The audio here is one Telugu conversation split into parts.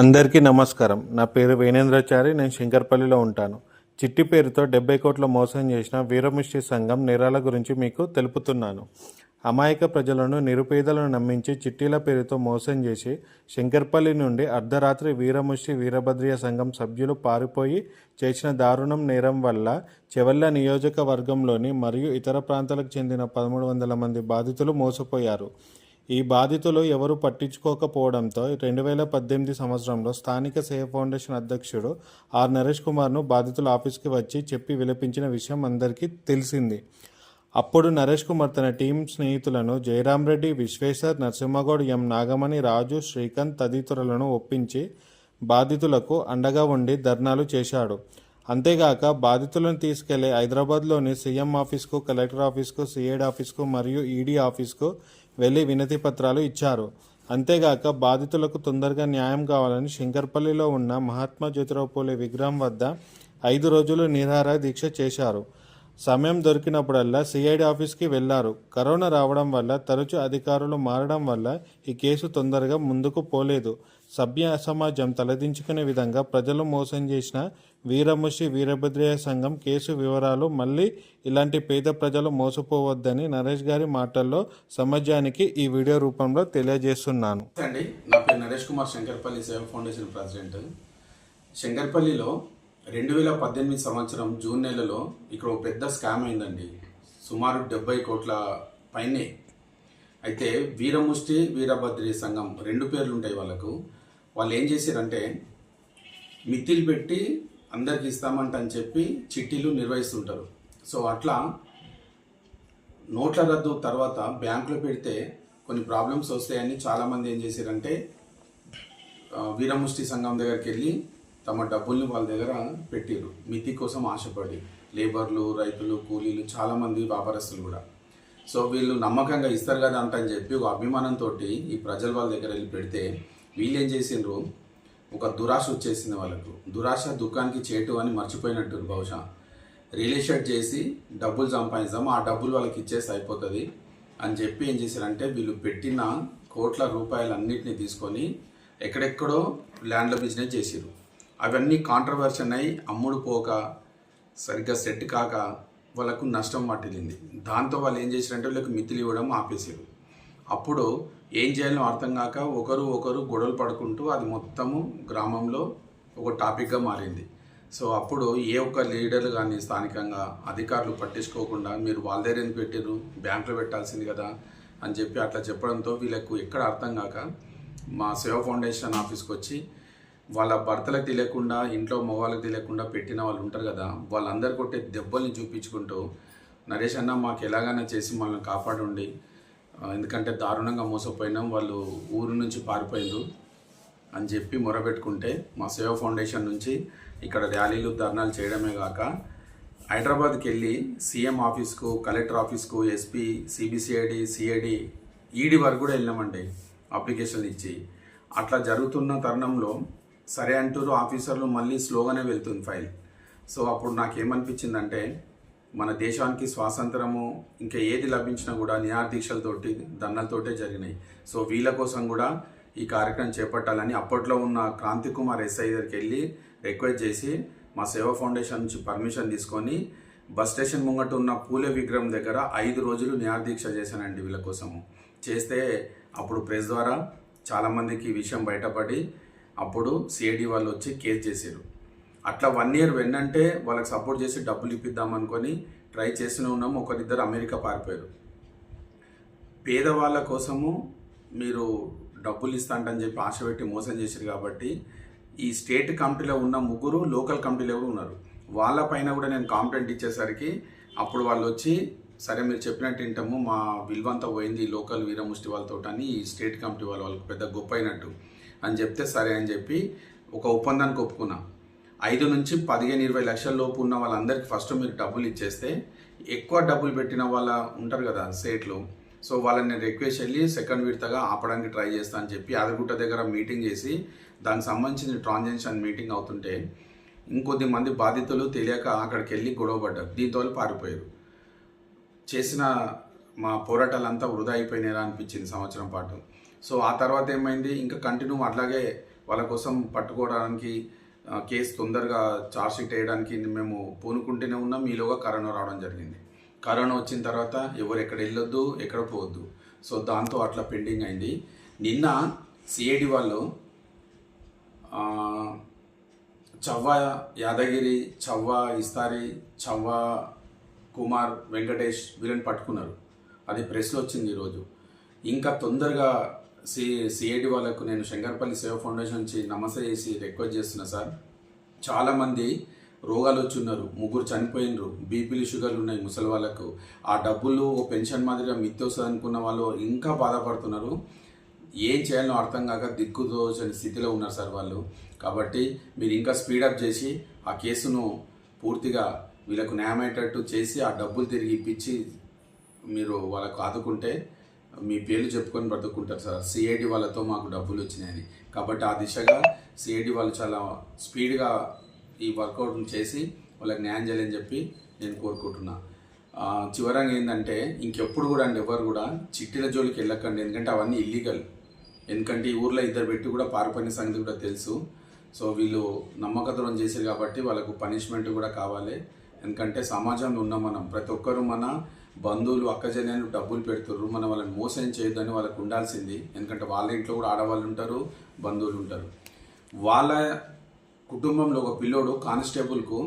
అందరికీ నమస్కారం. నా పేరు వేణేంద్రాచారి నేను శంకర్పల్లిలో ఉంటాను. చిట్టి పేరుతో డెబ్బై కోట్ల మోసం చేసిన వీరముష్టి సంఘం నేరాల గురించి మీకు తెలుపుతున్నాను. అమాయక ప్రజలను నిరుపేదలను నమ్మించి చిట్టీల పేరుతో మోసం చేసి శంకర్పల్లి నుండి అర్ధరాత్రి వీరముష్టి వీరభద్రియ సంఘం సభ్యులు పారిపోయి చేసిన దారుణం నేరం వల్ల చెవెళ్ళ నియోజకవర్గంలోని మరియు ఇతర ప్రాంతాలకు చెందిన పదమూడు వందల మంది బాధితులు మోసపోయారు. ఈ బాధితులు ఎవరు పట్టించుకోకపోవడంతో రెండు వేల పద్దెనిమిది సంవత్సరంలో స్థానిక సేవ ఫౌండేషన్ అధ్యక్షుడు ఆర్ నరేష్ కుమార్ను బాధితుల ఆఫీస్కి వచ్చి చెప్పి విలపించిన విషయం అందరికీ తెలిసింది. అప్పుడు నరేష్ కుమార్ తన టీం స్నేహితులను జయరాం రెడ్డి విశ్వేశ్వర్ నరసింహగౌడ్ ఎం నాగమణి రాజు శ్రీకాంత్ తదితరులను ఒప్పించి బాధితులకు అండగా ఉండి ధర్నాలు చేశాడు. అంతేగాక బాధితులను తీసుకెళ్ళే హైదరాబాద్లోని సీఎం ఆఫీస్కు కలెక్టర్ ఆఫీస్కు సిఐడి ఆఫీస్కు మరియు ఈడీ ఆఫీస్కు వెళ్ళి వినతి పత్రాలు ఇచ్చారు. అంతేగాక బాధితులకు తొందరగా న్యాయం కావాలని శంకర్పల్లిలో ఉన్న మహాత్మా జ్యోతిరావు పూలే విగ్రహం వద్ద ఐదు రోజులు నిరాహార దీక్ష చేశారు. సమయం దొరికినప్పుడల్లా సిఐడి ఆఫీస్కి వెళ్ళారు. కరోనా రావడం వల్ల తరచూ అధికారులు మారడం వల్ల ఈ కేసు తొందరగా ముందుకు పోలేదు. సభ్య సమాజం తలదించుకునే విధంగా ప్రజలు మోసం చేసిన వీరముషి వీరభద్రయ్య సంఘం కేసు వివరాలు మళ్ళీ ఇలాంటి పేద ప్రజలు మోసపోవద్దని నరేష్ గారి మాటల్లో సమాజానికి ఈ వీడియో రూపంలో తెలియజేస్తున్నాను. అండి నా పేరు నరేష్ కుమార్ శంకర్పల్లి సేవ ఫౌండేషన్ ప్రెసిడెంట్. శంకర్పల్లిలో రెండు వేల పద్దెనిమిది సంవత్సరం జూన్ నెలలో ఇక్కడ ఒక పెద్ద స్కామ్ అయిందండి. సుమారు డెబ్బై కోట్ల పైనే. అయితే వీరముష్టి వీరభద్రి సంఘం రెండు పేర్లు ఉంటాయి వాళ్ళకు. వాళ్ళు ఏం చేశారంటే మిత్తిలు పెట్టి అందరికి ఇస్తామంట అని చెప్పి చిట్టీలు నిర్వహిస్తుంటారు. సో అట్లా నోట్ల రద్దు తర్వాత బ్యాంకులో పెడితే కొన్ని ప్రాబ్లమ్స్ వస్తాయని చాలామంది ఏం చేశారంటే వీరముష్టి సంఘం దగ్గరికి వెళ్ళి తమ డబ్బుల్ని వాళ్ళ దగ్గర పెట్టారు మితి కోసం ఆశపడి లేబర్లు రైతులు కూలీలు చాలామంది వ్యాపారస్తులు కూడా. సో వీళ్ళు నమ్మకంగా ఇస్తారు కదా అంట అని చెప్పి ఒక అభిమానంతో ఈ ప్రజలు వాళ్ళ దగ్గర వెళ్ళి పెడితే వీళ్ళేం చేసిండ్రు? ఒక దురాశ వచ్చేసింది వాళ్ళకు. దురాశ దుఃఖానికి చేటు అని మర్చిపోయినట్టు బహుశా. రియల్ చేసి డబ్బులు సంపాదిద్దాం ఆ డబ్బులు వాళ్ళకి ఇచ్చేసి అయిపోతుంది అని చెప్పి ఏం చేశారంటే వీళ్ళు పెట్టిన కోట్ల రూపాయలన్నింటినీ తీసుకొని ఎక్కడెక్కడో ల్యాండ్ల బిజినెస్ చేసిరు అవన్నీ కాంట్రవర్షన్ అయి అమ్ముడు పోక సరిగ్గా సెట్ కాక వాళ్ళకు నష్టం పట్టింది. దాంతో వాళ్ళు ఏం చేశారంటే వీళ్ళకి మిత్తులు ఇవ్వడం ఆపేసారు అప్పుడు ఏం చేయాలో అర్థం కాక ఒకరు ఒకరు గొడవలు పడుకుంటూ అది మొత్తము గ్రామంలో ఒక టాపిక్గా మారింది. సో అప్పుడు ఏ ఒక్క లీడర్లు కానీ స్థానికంగా అధికారులు పట్టించుకోకుండా మీరు వాళ్ళ దగ్గర ఎందుకు పెట్టారు బ్యాంకులో పెట్టాల్సింది కదా అని చెప్పి అట్లా చెప్పడంతో వీళ్ళకు ఎక్కడ అర్థం కాక మా సేవ ఫౌండేషన్ ఆఫీస్కి వచ్చి వాళ్ళ భర్తలకు తెలియకుండా ఇంట్లో మగవాళ్ళకి తెలియకుండా పెట్టిన వాళ్ళు ఉంటారు కదా వాళ్ళందరు కొట్టే దెబ్బల్ని చూపించుకుంటూ నరేష్ అన్న మాకు ఎలాగైనా చేసి మనల్ని కాపాడండి ఎందుకంటే దారుణంగా మోసపోయినాం. వాళ్ళు ఊరు నుంచి పారిపోయారు అని చెప్పి మొరబెట్టుకుంటే మా సేవ ఫౌండేషన్ నుంచి ఇక్కడ ర్యాలీలు ధర్నాలు చేయడమే కాక హైదరాబాద్కి వెళ్ళి సీఎం ఆఫీస్కు కలెక్టర్ ఆఫీస్కు ఎస్పీ సిబిసిఐడి సిఐడి ఈడీ వరకు కూడా వెళ్ళామండి అప్లికేషన్లు ఇచ్చి. అట్లా జరుగుతున్న తరుణంలో సరే అంటూరు ఆఫీసర్లు మళ్ళీ స్లోగానే వెళ్తుంది ఫైల్. సో అప్పుడు నాకేమనిపించిందంటే మన దేశానికి స్వాతంత్రము ఇంకా ఏది లభించినా కూడా నిరాదీక్షలతోటి దండలతోటే జరిగినాయి. సో వీళ్ళ కోసం కూడా ఈ కార్యక్రమం చేపట్టాలని అప్పట్లో ఉన్న క్రాంతి కుమార్ ఎస్ఐ దగ్గరికి వెళ్ళి రిక్వెస్ట్ చేసి మా సేవ ఫౌండేషన్ నుంచి పర్మిషన్ తీసుకొని బస్ స్టేషన్ ముంగట ఉన్న పూలే విగ్రహం దగ్గర ఐదు రోజులు నిరాదీక్ష చేశానండి వీళ్ళ కోసము. చేస్తే అప్పుడు ప్రెస్ ద్వారా చాలామందికి ఈ విషయం బయటపడి అప్పుడు సిఐడి వాళ్ళు వచ్చి కేసు చేశారు. అట్లా వన్ ఇయర్ వెన్నంటే వాళ్ళకి సపోర్ట్ చేసి డబ్బులు ఇప్పిద్దాం అనుకొని ట్రై చేస్తూనే ఉన్నాం. ఒకరిద్దరు అమెరికా పారిపోయారు. పేదవాళ్ళ కోసము మీరు డబ్బులు ఇస్తాంటని చెప్పి ఆశ పెట్టి మోసం చేశారు కాబట్టి ఈ స్టేట్ కమిటీలో ఉన్న ముగ్గురు లోకల్ కమిటీలో కూడా ఉన్నారు. వాళ్ళ పైన కూడా నేను కాంప్లైంట్ ఇచ్చేసరికి అప్పుడు వాళ్ళు వచ్చి సరే మీరు చెప్పినట్టు వింటాము మా విలువంతా పోయింది ఈ లోకల్ వీరముష్టి వాళ్ళతో అని ఈ స్టేట్ కమిటీ వాళ్ళ వాళ్ళకి పెద్ద గొప్ప అయినట్టు అని చెప్తే సరే అని చెప్పి ఒక ఒప్పందానికి ఒప్పుకున్నాను ఐదు నుంచి పదిహేను ఇరవై లక్షల లోపు ఉన్న వాళ్ళందరికీ ఫస్ట్ మీరు డబ్బులు ఇచ్చేస్తే ఎక్కువ డబ్బులు పెట్టిన వాళ్ళ ఉంటారు కదా సేట్లు. సో వాళ్ళని నేను రిక్వెస్ట్ వెళ్ళి సెకండ్ విడతగా ఆపడానికి ట్రై చేస్తా అని చెప్పి యాదగుట్ట దగ్గర మీటింగ్ చేసి దానికి సంబంధించిన ట్రాన్సాక్షన్ మీటింగ్ అవుతుంటే ఇంకొద్ది మంది బాధితులు తెలియక అక్కడికి వెళ్ళి గొడవ పడ్డారు. దీంతో పారిపోయారు. చేసిన మా పోరాటాలంతా వృధా అయిపోయినారా అనిపించింది సంవత్సరం పాటు. సో ఆ తర్వాత ఏమైంది? ఇంకా కంటిన్యూ అట్లాగే వాళ్ళ కోసం పట్టుకోవడానికి కేసు తొందరగా ఛార్జ్షీట్ వేయడానికి మేము పూనుకుంటూనే ఉన్నాం. ఈలోగా కరోనా రావడం జరిగింది. కరోనా వచ్చిన తర్వాత ఎవరు ఎక్కడ వెళ్ళొద్దు ఎక్కడ పోవద్దు. సో దాంతో అట్లా పెండింగ్ అయింది. నిన్న సిఐడి వాళ్ళు చవ్వ యాదగిరి చవ్వ ఇస్తారి చవ్వ కుమార్ వెంకటేష్ వీళ్ళని పట్టుకున్నారు. అది ప్రెస్లో వచ్చింది ఈరోజు. ఇంకా తొందరగా సి సిఐడి వాళ్ళకు నేను శంకర్పల్లి సేవ ఫౌండేషన్ నుంచి నమస్తే చేసి రిక్వెస్ట్ చేస్తున్నా సార్. చాలామంది రోగాలు వచ్చి ఉన్నారు ముగ్గురు చనిపోయినరు బీపీలు షుగర్లు ఉన్నాయి ముసలి వాళ్ళకు. ఆ డబ్బులు ఓ పెన్షన్ మాదిరిగా మిత్తొస్తుంది అనుకున్న వాళ్ళు ఇంకా బాధపడుతున్నారు. ఏం చేయాలో అర్థం కాక దిక్కుదోచని స్థితిలో ఉన్నారు సార్ వాళ్ళు. కాబట్టి మీరు ఇంకా స్పీడప్ చేసి ఆ కేసును పూర్తిగా వీళ్ళకు న్యాయమయ్యేటట్టు చేసి ఆ డబ్బులు తిరిగి ఇప్పించి మీరు వాళ్ళకు ఆదుకుంటే మీ పేర్లు చెప్పుకొని బ్రతుకుంటారు సార్. సిఐడి వాళ్ళతో మాకు డబ్బులు వచ్చినాయని. కాబట్టి ఆ దిశగా సిఐడి వాళ్ళు చాలా స్పీడ్గా ఈ వర్కౌట్ చేసి వాళ్ళకి న్యాయం చేయాలని చెప్పి నేను కోరుకుంటున్నా. చివరంగా ఏంటంటే ఇంకెప్పుడు కూడా అండి ఎవరు కూడా చిట్టీల జోలికి వెళ్ళకండి. ఎందుకంటే అవన్నీ ఇల్లీగల్ ఎందుకంటే ఈ ఊర్లో ఇద్దరు పెట్టి కూడా పారిపోయిన సంగతి కూడా తెలుసు. సో వీళ్ళు నమ్మక ద్రోహం చేశారు కాబట్టి వాళ్ళకు పనిష్మెంట్ కూడా కావాలి. ఎందుకంటే సమాజంలో ఉన్న మనం ప్రతి ఒక్కరు మన బంధువులు అక్కజనులు డబ్బులు పెడుతుర్రు మనం వాళ్ళని మోసం చేయొద్దని వాళ్ళకు ఉండాల్సింది. ఎందుకంటే వాళ్ళ ఇంట్లో కూడా ఆడవాళ్ళు ఉంటారు బంధువులు ఉంటారు. వాళ్ళ కుటుంబంలో ఒక పిల్లోడు కానిస్టేబుల్కు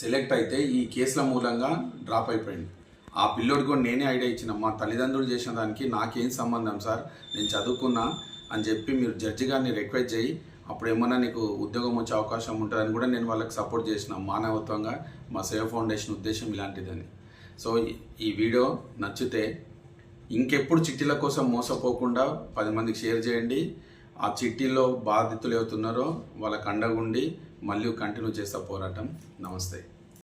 సెలెక్ట్ అయితే ఈ కేసుల మూలంగా డ్రాప్ అయిపోయింది. ఆ పిల్లోడు కూడా నేనే ఐడియా ఇచ్చిన మా తల్లిదండ్రులు చేసిన దానికి నాకేం సంబంధం సార్? నేను చదువుకున్నా అని చెప్పి మీరు జడ్జి గారిని రిక్వెస్ట్ చేయి అప్పుడు ఏమన్నా నీకు ఉద్యోగం వచ్చే అవకాశం ఉంటుందని కూడా నేను వాళ్ళకి సపోర్ట్ చేసిన మానవత్వంగా మా సేవ ఫౌండేషన్ ఉద్దేశం ఇలాంటిదని. సో ఈ- వీడియో నచ్చితే ఇంకెప్పుడు చిట్టీల కోసం మోసపోకుండా పది మందికి షేర్ చేయండి. ఆ చిట్టీలో బాధితులు అవుతున్నారో వాళ్ళకు అండగుండి మళ్ళీ కంటిన్యూ చేస్తా పోరాటం. నమస్తే.